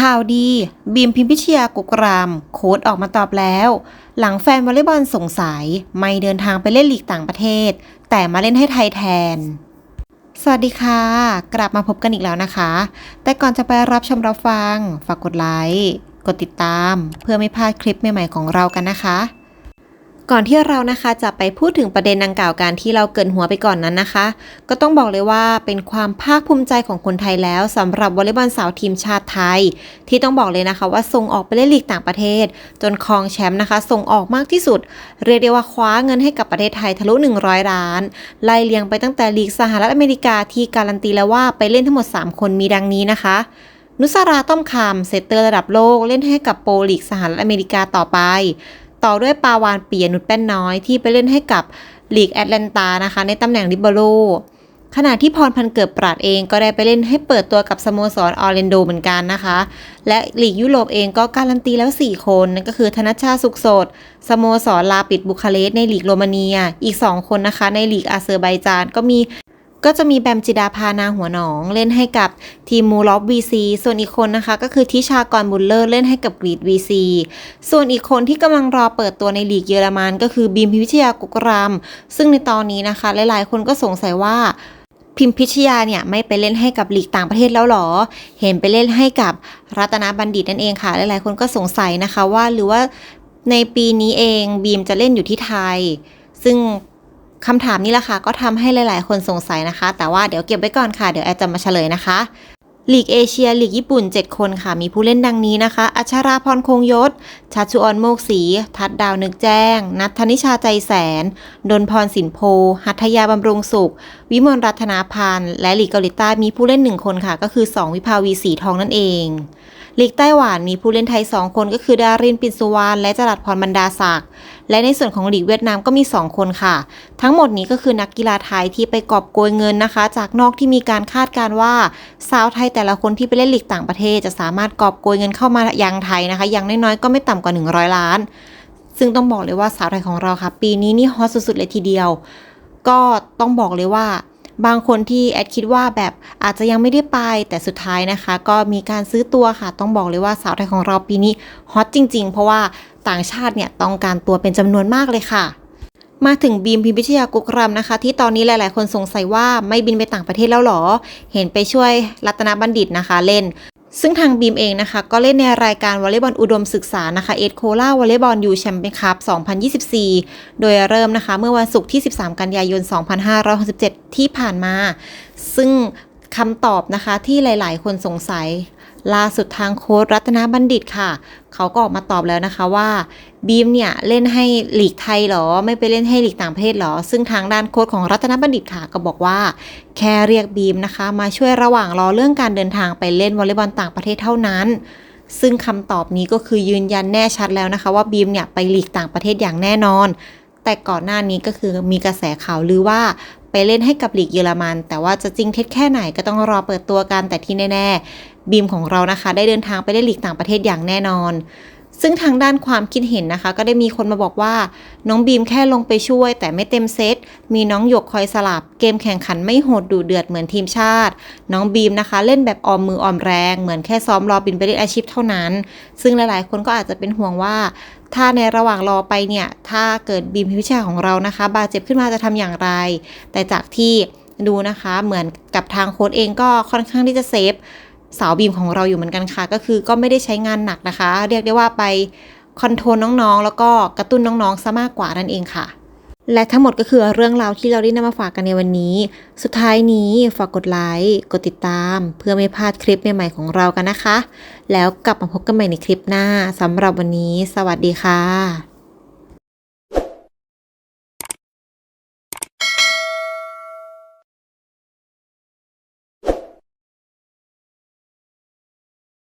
ข่าวดี บีมพิมพิชยากุกราม โค้ดออกมาตอบแล้ว หลังแฟนวอลเลย์บอลสงสัย ไม่เดินทางไปเล่นลีกต่างประเทศ แต่มาเล่นให้ไทยแทน สวัสดีค่ะ กลับมาพบกันอีกแล้วนะคะ แต่ก่อนจะไปรับชมรับฟัง ฝากกดไลค์ กดติดตาม เพื่อไม่พลาดคลิปใหม่ๆของเรากันนะคะ ก่อนที่เรานะคะจะไปพูดถึงประเด็นดังกล่าวการที่เราเกินหัวไปก่อนนั้นนะคะ ก็ต้องบอกเลยว่าเป็นความภาคภูมิใจของคนไทยแล้วสำหรับวอลเลย์บอลสาวทีมชาติไทย ที่ต้องบอกเลยนะคะว่าส่งออกไปเล่นลีกต่างประเทศ จนครองแชมป์นะคะ ส่งออกมากที่สุด เรียกได้ว่าคว้าเงินให้กับประเทศไทยทะลุ 100 ล้าน ไล่เลียงไปตั้งแต่ลีกสหรัฐอเมริกาที่การันตีแล้วว่าไปเล่นทั้งหมด 3 คนมีดังนี้นะคะนุสราต้อมคำเซตเตอร์ระดับโลกเล่นให้กับโปรลีกสหรัฐอเมริกาต่อไป ต่อด้วยปาวานปียนุชแป้นน้อยที่ไปเล่นให้กับลีกแอตแลนตานะคะ ในตำแหน่งลิเบโรขณะที่พรพันเกิดปราดเองก็ได้ไปเล่นให้เปิดตัวกับสโมสรออร์แลนโดเหมือนกันนะคะ และลีกยุโรปเองก็การันตีแล้ว 4 คนนั่นก็คือธนชาติสุขสดสโมสรลาปิดบุคาเรสในลีกโรมาเนีย อีก 2 คนนะคะ ในลีกอาเซอร์ไบจานก็มี ก็จะมีแบมจิดาพานาหัวหนองเล่นให้กับทีมมูลอฟวีซีส่วนอีกคนนะคะก็คือทิชากรบุลเลอร์เล่นให้กับกรีดวีซีส่วนอีกคนที่กำลังรอเปิดตัวในลีกเยอรมัน ก็คือบีมพิมพิชยากุกรามซึ่งในตอนนี้นะคะ หลายๆ คนก็สงสัยว่าพิมพิชยาเนี่ยไม่ไปเล่นให้กับลีกต่างประเทศแล้วหรอ เห็นไปเล่นให้กับรัตนบัณฑิตนั่นเองค่ะ หลายๆ คนก็สงสัยนะคะว่าหรือว่าในปีนี้เองบีมจะเล่นอยู่ที่ไทย ซึ่ง คำถามนี้แหละค่ะก็ทำให้หลาย ๆ คนสงสัยนะคะ แต่ว่าเดี๋ยวเก็บไว้ก่อนค่ะ เดี๋ยวแอดจะมาเฉลยนะคะลีกเอเชียลีกญี่ปุ่น 7 คนค่ะ มีผู้เล่นดังนี้นะคะ อัชราพรคงยศ ชัชชุออนโมกศรี ทัดดาวนึกแจ้ง นัทธนิชาใจแสน ดนพรสินโพ หัตถยาบำรุงสุข วิมลรัตนาพันธ์ และลีกเกาหลีใต้มีผู้เล่นหนึ่งคนค่ะ ก็คือ 2 วิภาวีสีทองนั่นเอง ลีกไต้หวันมีผู้เล่นไทย 2 คนก็คือดารินปินสุวรรณและจรัสพรบรรดาศักดิ์และในส่วนของลีกเวียดนามก็มี 2 คนค่ะ ทั้งหมดนี้ก็คือนักกีฬาไทยที่ไปกอบโกยเงินนะคะ จากนอกที่มีการคาดการว่าสาวไทยแต่ละคนที่ไปเล่นลีกต่างประเทศ จะสามารถกอบโกยเงินเข้ามายังไทยนะคะอย่างน้อยๆก็ไม่ต่ำกว่า 100 ล้าน ซึ่งต้องบอกเลยว่าสาวไทยของเราค่ะ ปีนี้นี่ฮอตสุดๆเลยทีเดียว ก็ต้องบอกเลยว่า บางคนที่แอดคิดว่าแบบอาจจะยังไม่ได้ไปแต่สุดท้ายนะคะ ก็มีการซื้อตัวค่ะ ต้องบอกเลยว่าสาวไทยของเราปีนี้ฮอตจริง ๆ เพราะว่าต่างชาติเนี่ยต้องการตัวเป็นจำนวนมากเลยค่ะมาถึงบีมพิมพิชยากุกรมนะคะ ที่ตอนนี้หลาย ๆ คนสงสัยว่าไม่บินไปต่างประเทศแล้วหรอ เห็นไปช่วยรัตนบัณฑิตนะคะ เล่น ซึ่งทางบีมเองนะคะก็เล่นในรายการวอลเลย์บอลอุดมศึกษานะคะเอสโคลาวอลเลย์บอลยูแชมเปี้ยนคัพ2024 โดยเริ่มนะคะเมื่อวันศุกร์ที่ 13 กันยายน 2567 ที่ผ่านมา ซึ่งคำตอบนะคะที่หลาย ๆ คนสงสัย ล่าสุดทางโค้ดรัตนบัณฑิตค่ะ เขาก็ออกมาตอบแล้วนะคะว่าบีมเนี่ยเล่นให้ลีกไทยเหรอ ไม่ไปเล่นให้ลีกต่างประเทศเหรอ ซึ่งทางด้านโค้ดของรัตนบัณฑิตค่ะ ก็บอกว่า แค่เรียกบีมนะคะ มาช่วยระหว่างรอเรื่องการเดินทางไปเล่นวอลเลย์บอลต่างประเทศเท่านั้นซึ่งคำตอบนี้ก็คือยืนยันแน่ชัดแล้วนะคะ ว่าบีมเนี่ยไปลีกต่างประเทศอย่างแน่นอน แต่ก่อนหน้านี้ก็คือมีกระแสข่าวลือว่าไปเล่นให้กับลีกเยอรมัน แต่ว่าจะจริงเท็จแค่ไหนก็ต้องรอเปิดตัวกันแต่ที่แน่ ๆ บีมของเรานะคะ ได้เดินทางไปเล่นลีกต่างประเทศอย่างแน่นอน ซึ่งทางด้านความคิดเห็นนะคะ ก็ได้มีคนมาบอกว่า น้องบีมแค่ลงไปช่วย แต่ไม่เต็มเซต มีน้องหยกคอยสลับ เกมแข่งขันไม่โหดดูเดือดเหมือนทีมชาติ น้องบีมนะคะ เล่นแบบออมมือออมแรง เหมือนแค่ซ้อมรอบินไปเล่นอาชีพเท่านั้น ซึ่งหลายๆ คนก็อาจจะเป็นห่วงว่า ถ้าในระหว่างรอไปเนี่ย ถ้าเกิดบีมพิมพิชาของเรานะคะ บาดเจ็บขึ้นมาจะทำอย่างไร แต่จากที่ดูนะคะ เหมือนกับทางโค้ชเองก็ค่อนข้างที่จะเซฟ สาวบีมของเราอยู่เหมือนกันค่ะ ก็คือก็ไม่ได้ใช้งานหนักนะคะ เรียกได้ว่าไปคอนโทรลน้องๆ แล้วก็กระตุ้นน้องๆซะมากกว่านั่นเองค่ะ และทั้งหมดก็คือเรื่องราวที่เราได้นำมาฝากกันในวันนี้ สุดท้ายนี้ฝากกดไลค์กดติดตาม เพื่อไม่พลาดคลิปใหม่ๆของเรากันนะคะ แล้วกลับมาพบกันใหม่ในคลิปหน้าสำหรับวันนี้ สวัสดีค่ะ